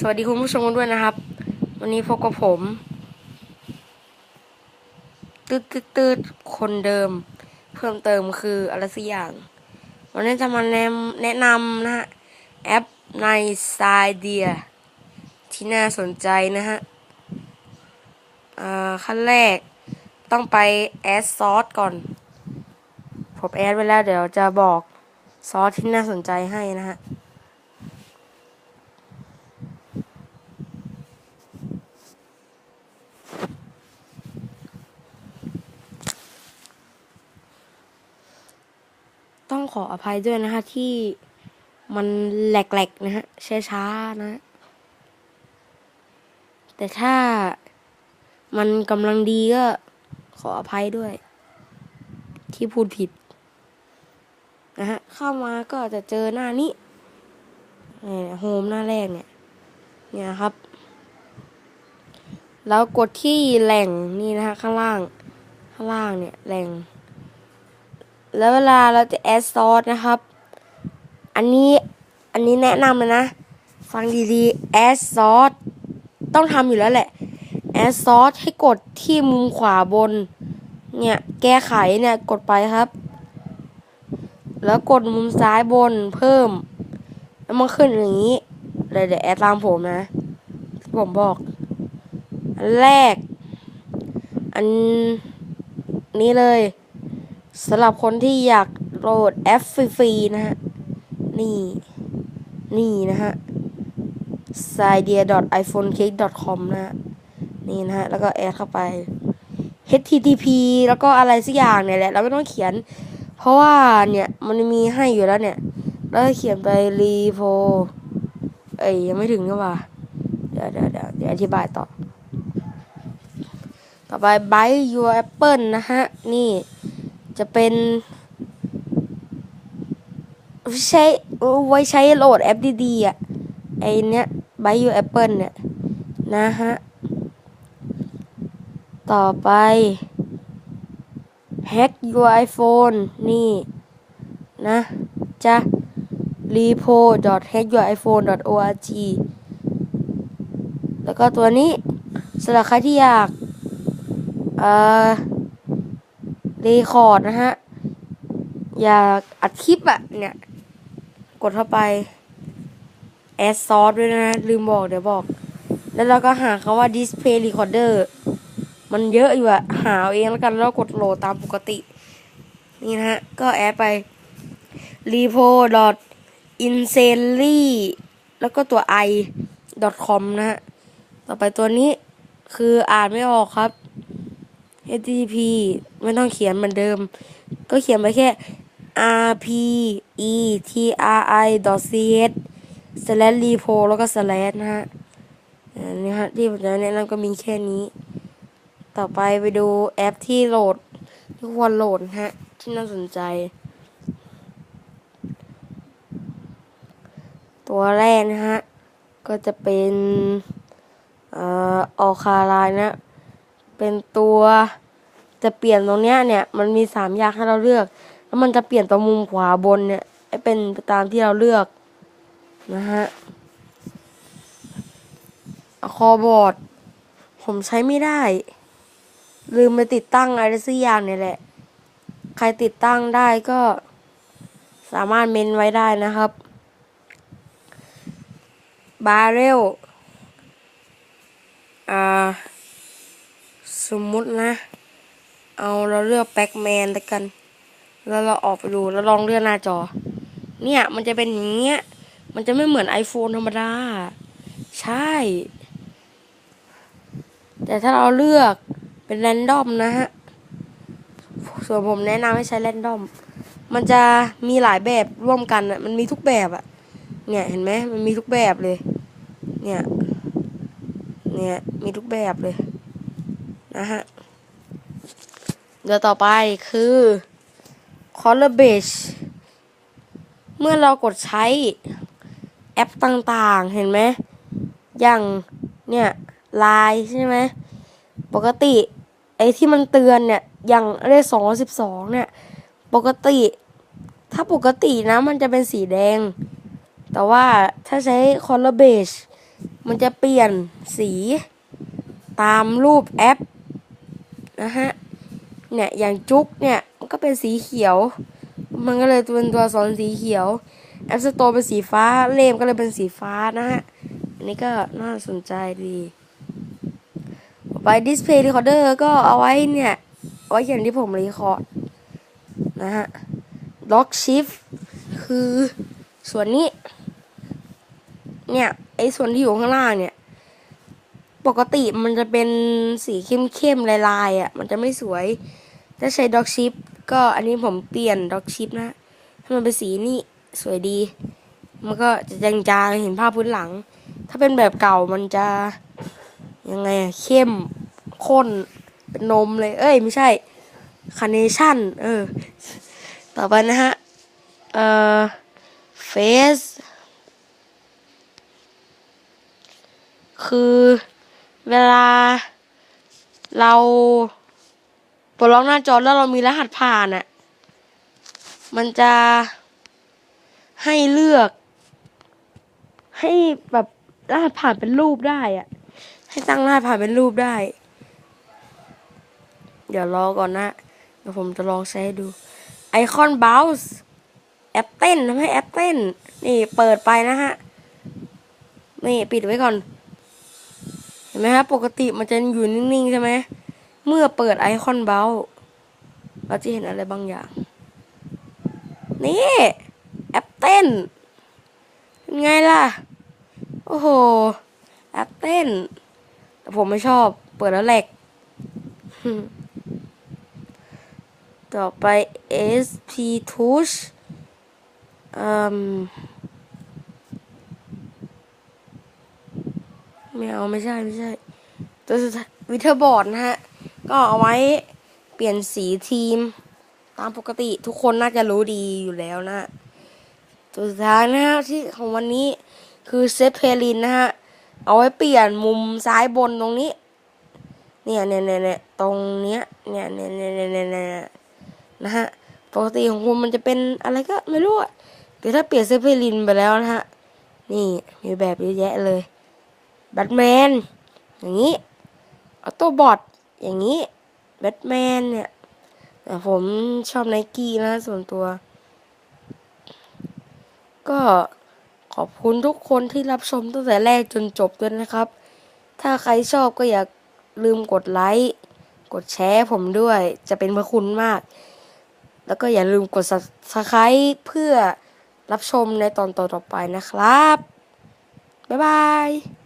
สวัสดีคุณผู้ชมด้วยนะครับ วันนี้พบกับผม ตืดตืดตืดคนเดิม เพิ่มเติมคืออะไรสักอย่าง วันนี้จะมาแนะแนะนำนะฮะ แอปในไซเดีย ที่น่าสนใจนะฮะขั้นแรกต้องไปแอดซอสก่อน ผมแอดไว้แล้วเดี๋ยวจะบอกซอสที่น่าสนใจให้นะฮะ ต้องขออภัยด้วยนะฮะที่มันแหลกๆนะฮะช้าๆนะ แต่ถ้ามันกำลังดีก็ขออภัยด้วย ที่พูดผิดนะฮะเข้ามาก็จะเจอหน้านี้โฮมหน้าแรกเนี่ย เนี่ยครับ แล้วกดที่แหล่งนี่นะฮะข้างล่าง ข้างล่างเนี่ยแหล่ง แล้วเวลาเราจะแอดซอสนะครับ อันนี้อันนี้แนะนำเลยนะ ฟังดีๆแอดซอสต้องทำอยู่แล้วแหละแอดซอสให้กดที่มุมขวาบน เนี่ยแก้ไขเนี่ยกดไปครับ แล้วกดมุมซ้ายบนเพิ่ม แล้วมันขึ้นอย่างนี้เดี๋ยวเดี๋ยวแอดตามผมนะผมบอก อันแรก อันนี้เลย สำหรับคนที่อยากโหลดแอปฟรีๆนะฮะ นี่ นี่นะฮะ s i d e a i p h o n e c a k e c o m นะฮะ นี่นะฮะ แล้วก็แอดเข้าไป http แล้วก็อะไรสักอย่างเนี่ยแหละ เราไม่ต้องเขียน เพราะว่าเนี่ย มันมีให้อยู่แล้วเนี่ย แล้วเขียนไป repo เอ้ยยังไม่ถึงนี่หว่าเดี๋ยวเดี๋ยวเดี๋ยวเดี๋ยวอธิบายต่อ ต่อไป buy your apple นะฮะ นี่ จะเป็นใช้ไว้ใช้โหลดแอปดีๆอะไอเนี้ย buy your apple เนี่ย นะฮะ ต่อไป hack your iphone นี่ นะจะ repo hack your iphone org แล้วก็ตัวนี้สำหรับใครที่อยาก เอ่อ รีคอร์ดนะฮะ อยากอัดคลิปอะเนี่ย กดเข้าไปแอดซอสด้วยนะ ลืมบอกเดี๋ยวบอก แล้วเราก็หาคำว่า display recorder มันเยอะอยู่อะหาเอาเองแล้วกันแล้วกดโหลดตามปกติ นี่นะฮะ ก็แอดไป repo insanely แล้วก็ตัว i com นะฮะ ต่อไปตัวนี้คืออ่านไม่ออกครับ http ไม่ต้องเขียนเหมือนเดิม ก็เขียนไปแค่ rp e t r i ch slash repo แล้วก็ slash นะฮะอันนี้ฮะที่ผมจะแนะนำก็มีแค่นี้ ต่อไปไปดูแอปที่โหลดที่ควรโหลดฮะ ที่น่าสนใจ ตัวแรกนะฮะ ก็จะเป็นเอ่อออคาไลนะ เป็นตัว จะเปลี่ยนตรงเนี้ยเนี่ยมันมีสามอย่างให้เราเลือก แล้วมันจะเปลี่ยนตรงมุมขวาบนเนี่ยให้เป็นตามที่เราเลือกนะฮะคอบอร์ดผมใช้ไม่ได้ ลืมไปติดตั้งอะไรสักอย่างเนี่ยแหละ ใครติดตั้งได้ก็สามารถเมนไว้ได้นะครับ บาเรลอ่า สมมุตินะ เอาเราเลือกแบ็กแมนแล้วกัน แล้วเราออกไปดูแล้วลองเลื่อนหน้าจอ เนี่ยมันจะเป็นอย่างเงี้ย มันจะไม่เหมือน iPhone ธรรมดา ใช่ แต่ถ้าเราเลือกเป็นแรนดอมนะฮะ ส่วนผมแนะนำให้ใช้แรนดอม มันจะมีหลายแบบร่วมกันอะ มันมีทุกแบบอะ เนี่ยเห็นไหมมันมีทุกแบบเลย เนี่ย เนี่ยมีทุกแบบเลยนะฮะ เดี๋ยวต่อไปคือ color base เมื่อเรากดใช้แอปต่างๆ เห็นไหม อย่างเนี่ยไลน์ใช่ไหม ปกติ ไอ้ที่มันเตือนเนี่ย อย่างเลขสองสิบสองเนี่ย ปกติ ถ้าปกตินะมันจะเป็นสีแดง แต่ว่าถ้าใช้ color base มันจะเปลี่ยนสีตามรูปแอปนะฮะ เนี่ยอย่างจุกเนี่ยมันก็เป็นสีเขียว มันก็เลยเป็นตัวอักษรสีเขียวแอปสโตเป็นสีฟ้าเลมก็เลยเป็นสีฟ้านะฮะอันนี้ก็น่าสนใจดีต่อไป Display Recorder ก็เอาไว้เนี่ยเอาไว้อย่างที่ผมรีคอร์ดนะฮะ Lock Shift คือส่วนนี้ เนี่ยไอ้ส่วนที่อยู่ข้างล่างเนี่ย ปกติมันจะเป็นสีเข้มๆลายๆอะ มันจะไม่สวย ถ้าใช้ Dog Shift ก็อันนี้ผมเปลี่ยน Dog Shift นะให้มันเป็นสีนี่สวยดี มันก็จะจางๆเห็นภาพพื้นหลัง ถ้าเป็นแบบเก่ามันจะยังไงเข้มข้นเป็นนมเลย เอ้ย ไม่ใช่คาร์เนชั่น เออ ต่อไปนะฮะ เอ่อเฟสคือเวลาเรา ปลดล็อกหน้าจอแล้วเรามีรหัสผ่านอะ่ะ มันจะให้เลือก ให้แบบรหัสผ่านเป็นรูปได้อะ่ะ ให้ตั้งรหัสผ่านเป็นรูปได้ เดี๋ยวรอก่อนนะ เดี๋ยวผมจะลองใช้ดู ไอคอนบ o วส์แอปเต้นทำให้แอปเต้น นี่เปิดไปนะฮะ นี่ปิดไว้ก่อน เห็นไหมครับปกติมันจะอยู่นิ่งๆใช่ไหม เมื่อเปิดไอคอนเบลเราจะเห็นอะไรบางอย่าง นี่ แอปเต้นเป็นไงล่ะ โอ้โห แอปเต้น แต่ผมไม่ชอบ เปิดแล้วแหลก ต่อไป SP Touch อืมไม่เอาไม่ใช่ ไม่ใช่ ตัวสุดท้ายวิเทอร์บอร์ดนะฮะ ก็เอาไว้เปลี่ยนสีทีม ตามปกติทุกคนน่าจะรู้ดีอยู่แล้วนะตัวสุดท้ายนะฮะที่ของวันนี้คือเซฟเพลินนะฮะ เอาไว้เปลี่ยนมุมซ้ายบนตรงนี้ เนี่ยเนี่ยเนี่ยเนี่ยตรงเนี้ยเนี่ยเนี่ยเนี่ยเนี่ยเนี่ยเนี่ยนะฮะปกติของคุณมันจะเป็นอะไรก็ไม่รู้อะแต่ถ้าเปลี่ยนเซฟเพลินไปแล้วนะฮะ นี่มีแบบเยอะแยะเลยแบทแมนอย่างนี้ออโต้บอท อย่างนี้แบทแมนเนี่ยแต่ผมชอบไนกี้นะส่วนตัว ก็ขอบคุณทุกคนที่รับชมตั้งแต่แรกจนจบด้วยนะครับ ถ้าใครชอบก็อย่าลืมกดไลค์ กดแชร์ผมด้วย จะเป็นพระคุณมาก แล้วก็อย่าลืมกด subscribe เพื่อรับชมในตอนต่อๆไปนะครับ บ๊ายบาย